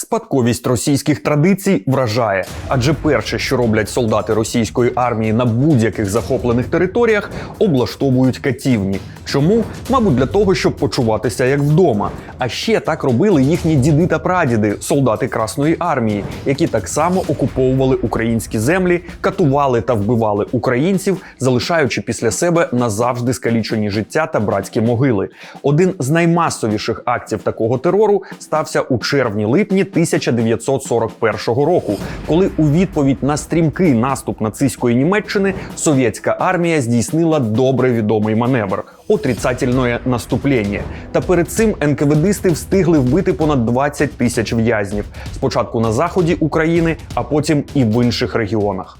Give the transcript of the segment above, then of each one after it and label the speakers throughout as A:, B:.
A: Спадковість російських традицій вражає, адже перше, що роблять солдати російської армії на будь-яких захоплених територіях, облаштовують катівні. Чому? Мабуть, для того, щоб почуватися як вдома. А ще так робили їхні діди та прадіди, солдати Красної армії, які так само окуповували українські землі, катували та вбивали українців, залишаючи після себе назавжди скалічені життя та братські могили. Один з наймасовіших актів такого терору стався у червні-липні 1941 року, коли у відповідь на стрімкий наступ нацистської Німеччини совєтська армія здійснила добре відомий маневр отрицательне наступлення. Та перед цим НКВДисти встигли вбити понад 20 тисяч в'язнів спочатку на заході України, а потім і в інших регіонах.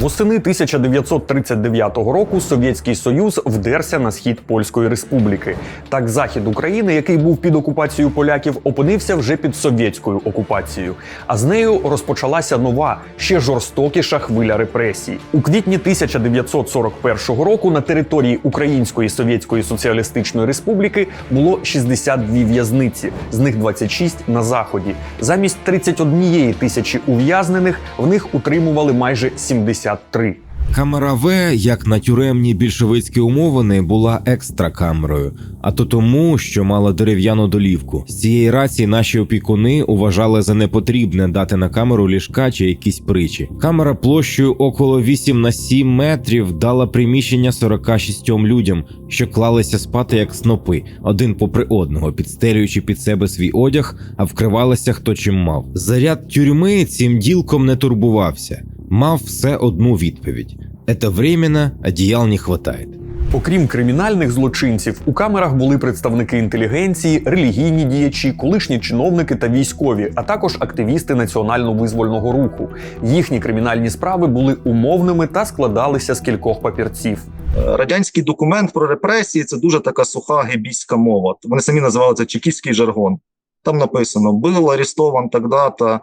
A: Восени 1939 року Совєтський Союз вдерся на схід Польської республіки. Так, захід України, який був під окупацією поляків, опинився вже під совєтською окупацією. А з нею розпочалася нова, ще жорстокіша хвиля репресій. У квітні 1941 року на території Української Совєтської Соціалістичної Республіки було 62 в'язниці, з них 26 на заході. Замість 31 тисячі ув'язнених в них утримували майже 73.
B: Камера В, як на тюремні більшовицькі умовини, була екстра камерою, а то тому, що мала дерев'яну долівку. З цієї рації наші опікуни вважали за непотрібне дати на камеру ліжка чи якісь причі. Камера площею около 8 на 7 метрів дала приміщення 46 людям, що клалися спати як снопи, один попри одного, підстелюючи під себе свій одяг, а вкривалися хто чим мав. Заряд тюрми цим ділком не турбувався. Мав все одну відповідь: «Это временно, одіял не хватает.
A: Окрім кримінальних злочинців, у камерах були представники інтелігенції, релігійні діячі, колишні чиновники та військові, а також активісти національно-визвольного руху. Їхні кримінальні справи були умовними та складалися з кількох папірців.
C: Е, Радянський документ про репресії це дуже така суха гебійська мова. Вони самі називали це чекістський жаргон. Там написано: був арестован тогда-то,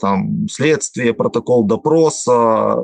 C: там слідство, протокол допроса.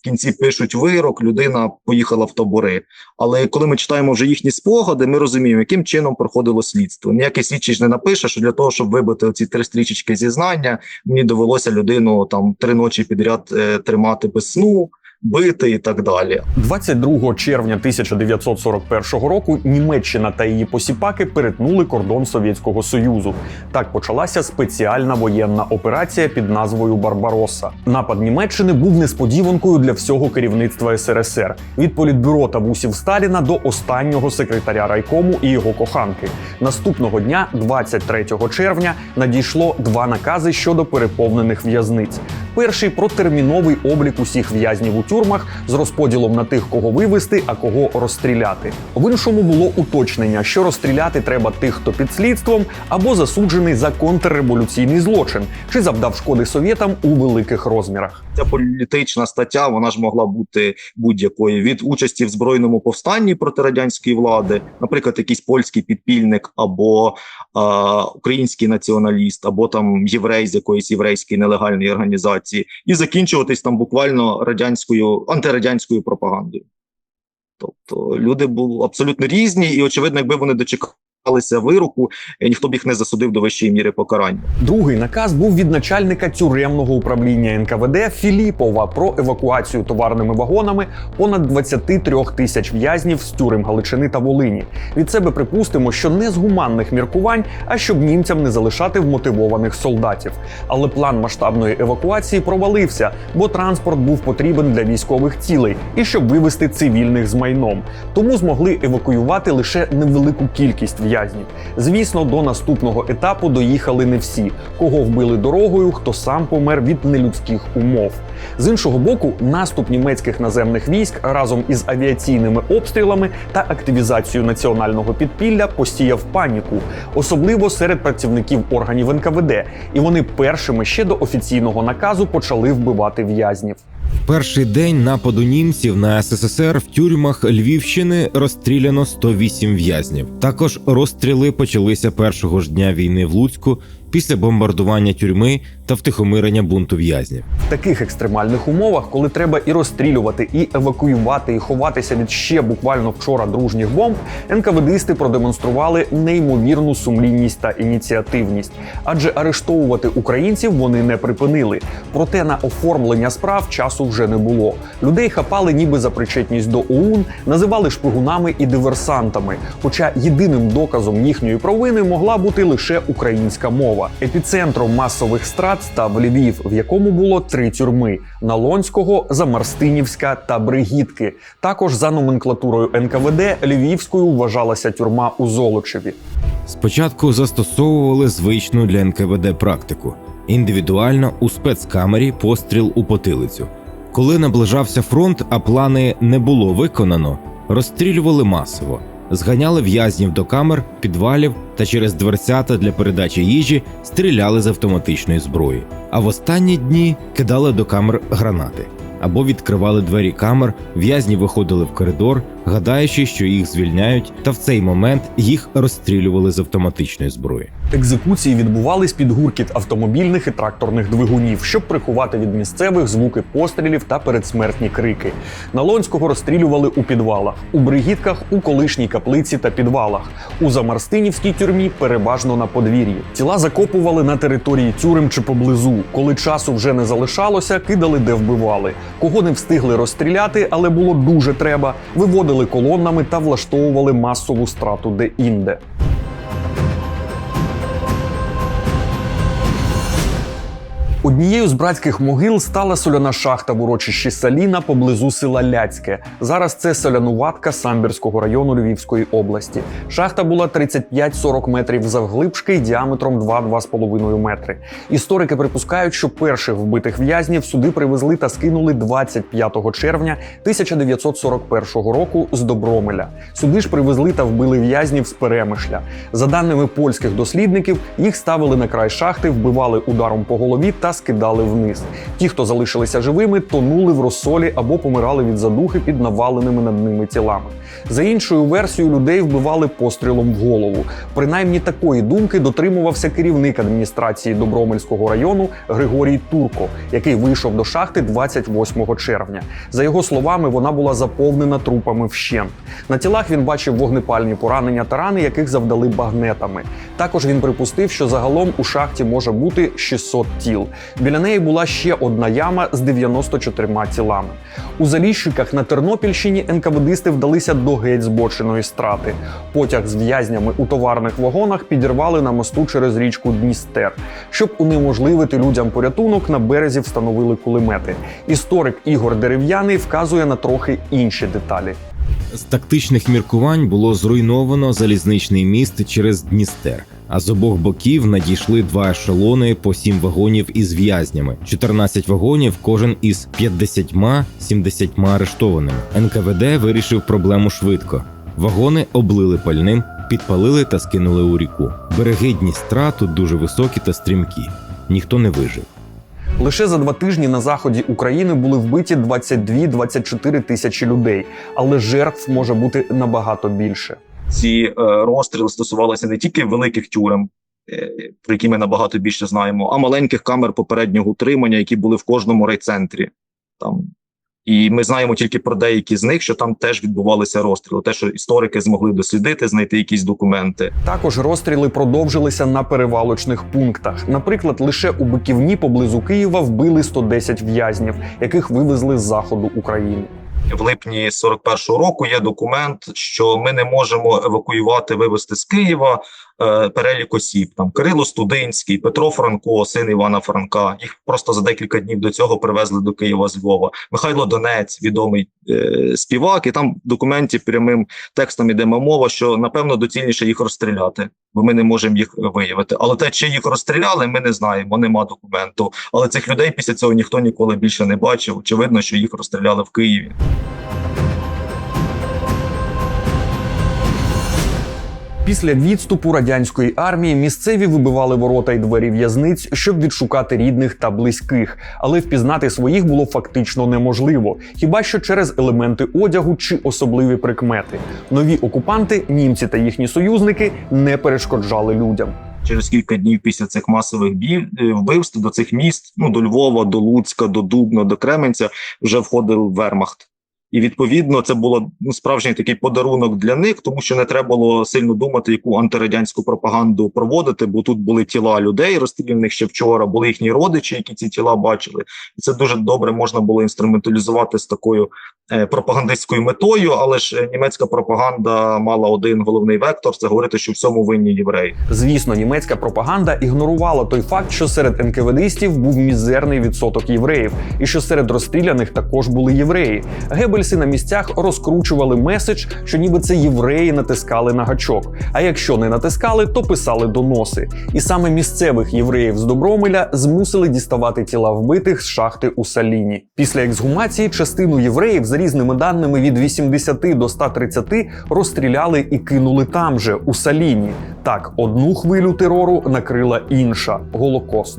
C: В кінці пишуть вирок, людина поїхала в табори. Але коли ми читаємо вже їхні спогади, ми розуміємо, яким чином проходило слідство. Ніякий слідчий ж не напише, що для того, щоб вибити оці три стрічечки зізнання, мені довелося людину там три ночі підряд е, тримати без сну, бити і так далі.
A: 22 червня 1941 року Німеччина та її посіпаки перетнули кордон Совєтського Союзу. Так почалася спеціальна воєнна операція під назвою Барбаросса. Напад Німеччини був несподіванкою для всього керівництва СРСР від політбюро та вусів Сталіна до останнього секретаря райкому і його коханки. Наступного дня, 23 червня, надійшло два накази щодо переповнених в'язниць. Перший про терміновий облік усіх в'язнів у тюрмах з розподілом на тих, кого вивести, а кого розстріляти. В іншому було уточнення, що розстріляти треба тих, хто під слідством, або засуджений за контрреволюційний злочин, чи завдав шкоди совєтам у великих розмірах.
C: Ця політична стаття вона ж могла бути будь-якою від участі в збройному повстанні проти радянської влади, наприклад, якийсь польський підпільник або а, український націоналіст, або там єврей з якоїсь єврейської нелегальної організації, і закінчуватись там буквально радянською антирадянською пропагандою. Тобто люди були абсолютно різні, і очевидно, якби вони дочекалися вироку, ніхто б їх не засудив до вищої міри покарання.
A: Другий наказ був від начальника тюремного управління НКВД Філіпова про евакуацію товарними вагонами понад 23 тисяч в'язнів з тюрем Галичини та Волині. Від себе припустимо, що не з гуманних міркувань, а щоб німцям не залишати вмотивованих солдатів. Але план масштабної евакуації провалився, бо транспорт був потрібен для військових цілей і щоб вивезти цивільних з майном. Тому змогли евакуювати лише невелику кількість. Звісно, до наступного етапу доїхали не всі, кого вбили дорогою, хто сам помер від нелюдських умов. З іншого боку, наступ німецьких наземних військ разом із авіаційними обстрілами та активізацією національного підпілля посіяв паніку, особливо серед працівників органів НКВД, і вони першими ще до офіційного наказу почали вбивати в'язнів.
B: Перший день нападу німців на СССР в тюрмах Львівщини розстріляно 108 в'язнів. Також розстріли почалися першого ж дня війни в Луцьку після бомбардування тюрми та втихомирення бунту в'язнів.
A: В таких екстремальних умовах, коли треба і розстрілювати, і евакуювати, і ховатися від ще буквально вчора дружніх бомб, НКВДисти продемонстрували неймовірну сумлінність та ініціативність, адже арештовувати українців вони не припинили. Проте на оформлення справ часу вже не було. Людей хапали ніби за причетність до ОУН, називали шпигунами і диверсантами. Хоча єдиним доказом їхньої провини могла бути лише українська мова. Епіцентром масових страт став Львів, в якому було три тюрми: Налонського, Замарстинівська та Бригітки. Також за номенклатурою НКВД Львівською вважалася тюрма у Золочеві.
B: Спочатку застосовували звичну для НКВД практику індивідуально у спецкамері постріл у потилицю. Коли наближався фронт, а плани не було виконано, розстрілювали масово, зганяли в'язнів до камер, підвалів та через дверцята для передачі їжі стріляли з автоматичної зброї. А в останні дні кидали до камер гранати або відкривали двері камер, в'язні виходили в коридор, гадаючи, що їх звільняють, та в цей момент їх розстрілювали з автоматичної зброї.
A: Екзекуції відбувались під гуркіт автомобільних і тракторних двигунів, щоб приховати від місцевих звуки пострілів та передсмертні крики. Налонського розстрілювали у підвалах, у бригітках, у колишній каплиці та підвалах, у Замарстинівській тюрмі переважно на подвір'ї. Тіла закопували на території тюрем чи поблизу. Коли часу вже не залишалося, кидали де вбивали. Кого не встигли розстріляти, але було дуже треба, виводили колоннами та влаштовували масову страту де-інде. Однією з братських могил стала соляна шахта в урочищі Саліна поблизу села Ляцьке. Зараз це солянуватка Самбірського району Львівської області. Шахта була 35-40 метрів завглибшки і діаметром 2-2,5 метри. Історики припускають, що перших вбитих в'язнів сюди привезли та скинули 25 червня 1941 року з Добромеля. Сюди ж привезли та вбили в'язнів з Перемишля. За даними польських дослідників, їх ставили на край шахти, вбивали ударом по голові та скидали вниз. Ті, хто залишилися живими, тонули в розсолі або помирали від задухи під наваленими над ними тілами. За іншою версією, людей вбивали пострілом в голову. Принаймні такої думки дотримувався керівник адміністрації Добромельського району Григорій Турко, який вийшов до шахти 28 червня. За його словами, вона була заповнена трупами вщент. На тілах він бачив вогнепальні поранення та рани, яких завдали багнетами. Також він припустив, що загалом у шахті може бути 600 тіл. Біля неї була ще одна яма з 94 тілами. У Заліщиках на Тернопільщині НКВДисти вдалися до геть збоченої страти. Потяг з в'язнями у товарних вагонах підірвали на мосту через річку Дністер. Щоб унеможливити людям порятунок, на березі встановили кулемети. Історик Ігор Дерев'яний вказує на трохи інші деталі.
B: З тактичних міркувань було зруйновано залізничний міст через Дністер. А з обох боків надійшли два ешелони по сім вагонів із в'язнями, 14 вагонів, кожен із 50-70 арештованими. НКВД вирішив проблему швидко. Вагони облили пальним, підпалили та скинули у ріку. Береги Дністра тут дуже високі та стрімкі. Ніхто не вижив.
A: Лише за два тижні на заході України були вбиті 22-24 тисячі людей, але жертв може бути набагато більше.
C: Ці е, розстріли стосувалися не тільки великих тюрем, е, про які ми набагато більше знаємо, а маленьких камер попереднього утримання, які були в кожному райцентрі. Там. І ми знаємо тільки про деякі з них, що там теж відбувалися розстріли. Те, що історики змогли дослідити, знайти якісь документи.
A: Також розстріли продовжилися на перевалочних пунктах. Наприклад, лише у Биківні поблизу Києва вбили 110 в'язнів, яких вивезли з заходу України.
C: В липні 41-го року є документ, що ми не можемо евакуювати, вивезти з Києва е, перелік осіб. Там Кирило Студинський, Петро Франко, син Івана Франка. Їх просто за декілька днів до цього привезли до Києва з Львова. Михайло Донець, відомий е, співак, і там в документі прямим текстом іде мова, що напевно доцільніше їх розстріляти, бо ми не можемо їх виявити. Але те, чи їх розстріляли, ми не знаємо. Нема документу. Але цих людей після цього ніхто ніколи більше не бачив. Очевидно, що їх розстріляли в Києві.
A: Після відступу радянської армії місцеві вибивали ворота й двері в'язниць, щоб відшукати рідних та близьких, але впізнати своїх було фактично неможливо, хіба що через елементи одягу чи особливі прикмети. Нові окупанти, німці та їхні союзники, не перешкоджали людям.
C: Через кілька днів після цих масових бій, е, вбивств до цих міст, ну до Львова, до Луцька, до Дубна, до Кременця, вже входив Вермахт. І відповідно це було ну, справжній такий подарунок для них, тому що не треба було сильно думати, яку антирадянську пропаганду проводити, бо тут були тіла людей, розстріляних ще вчора, були їхні родичі, які ці тіла бачили. І це дуже добре можна було інструменталізувати з такою е, пропагандистською метою. Але ж е, німецька пропаганда мала один головний вектор: це говорити, що в цьому винні євреї.
A: Звісно, німецька пропаганда ігнорувала той факт, що серед НКВДистів був мізерний відсоток євреїв, і що серед розстріляних також були євреї. Гебельси на місцях розкручували меседж, що ніби це євреї натискали на гачок. А якщо не натискали, то писали доноси. І саме місцевих євреїв з Добромеля змусили діставати тіла вбитих з шахти у Саліні. Після ексгумації частину євреїв за різними даними від 80 до 130 розстріляли і кинули там же у Саліні. Так, одну хвилю терору накрила інша голокост.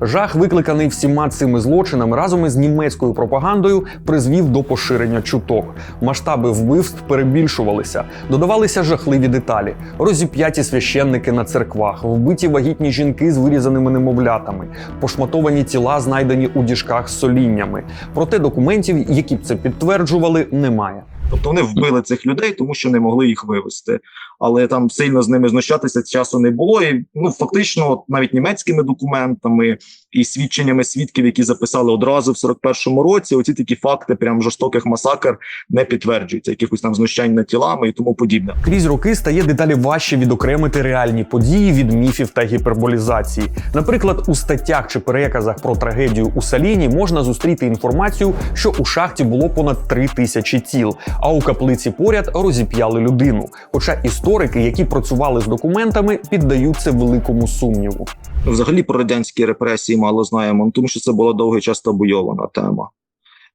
A: Жах, викликаний всіма цими злочинами разом із німецькою пропагандою, призвів до поширення чуток. Масштаби вбивств перебільшувалися, додавалися жахливі деталі: розіп'яті священники на церквах, вбиті вагітні жінки з вирізаними немовлятами, пошматовані тіла, знайдені у діжках з соліннями. Проте документів, які б це підтверджували, немає.
C: Тобто вони вбили цих людей, тому що не могли їх вивезти. Але там сильно з ними знущатися часу не було. І ну фактично, от навіть німецькими документами і свідченнями свідків, які записали одразу в 41-му році, оці такі факти прям жорстоких масакр не підтверджуються, якихось там знущань над тілами і тому подібне.
A: Крізь роки стає дедалі важче відокремити реальні події від міфів та гіперболізації. Наприклад, у статтях чи переказах про трагедію у Саліні можна зустріти інформацію, що у шахті було понад три тисячі тіл, а у каплиці поряд розіп'яли людину. Хоча історики, які працювали з документами, піддаються великому сумніву.
C: Взагалі про радянські репресії мало знаємо, тому що це була довгий час табуйована тема.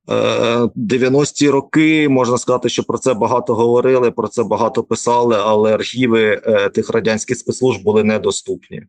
C: Е, 90-ті роки можна сказати, що про це багато говорили, про це багато писали, але архіви е, тих радянських спецслужб були недоступні.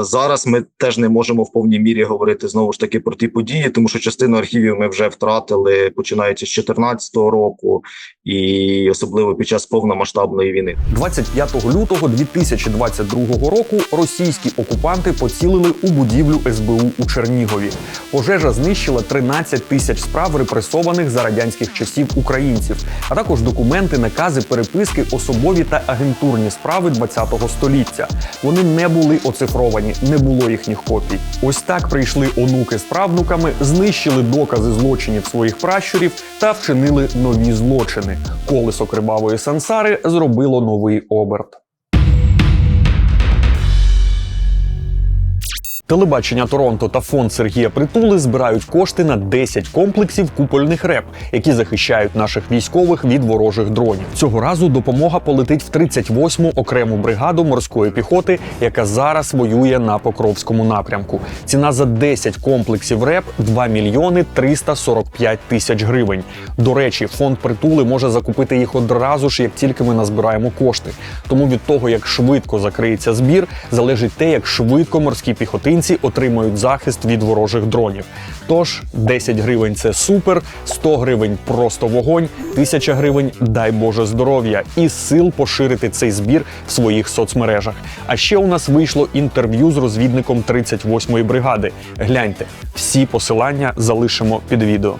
C: Зараз ми теж не можемо в повній мірі говорити знову ж таки про ті події, тому що частину архівів ми вже втратили починаючи з 2014 року, і особливо під час повномасштабної війни.
A: 25 лютого 2022 року російські окупанти поцілили у будівлю СБУ у Чернігові. Пожежа знищила 13 тисяч справ репресованих за радянських часів українців, а також документи, накази, переписки, особові та агентурні справи 20-го століття. Вони не були оцифровані, не було їхніх копій. Ось так прийшли онуки з правнуками, знищили докази злочинів своїх пращурів та вчинили нові злочини. Колесо кривавої сансари зробило новий оберт. Телебачення Торонто та фонд Сергія Притули збирають кошти на 10 комплексів купольних реп, які захищають наших військових від ворожих дронів. Цього разу допомога полетить в 38-му окрему бригаду морської піхоти, яка зараз воює на Покровському напрямку. Ціна за 10 комплексів реп 2 мільйони 345 тисяч гривень. До речі, фонд притули може закупити їх одразу ж, як тільки ми назбираємо кошти. Тому від того, як швидко закриється збір, залежить те, як швидко морські піхотинці отримають захист від ворожих дронів. Тож 10 гривень це супер, 100 гривень просто вогонь, 1000 гривень дай Боже здоров'я і сил поширити цей збір в своїх соцмережах. А ще у нас вийшло інтерв'ю з розвідником 38-ї бригади. Гляньте, всі посилання залишимо під відео.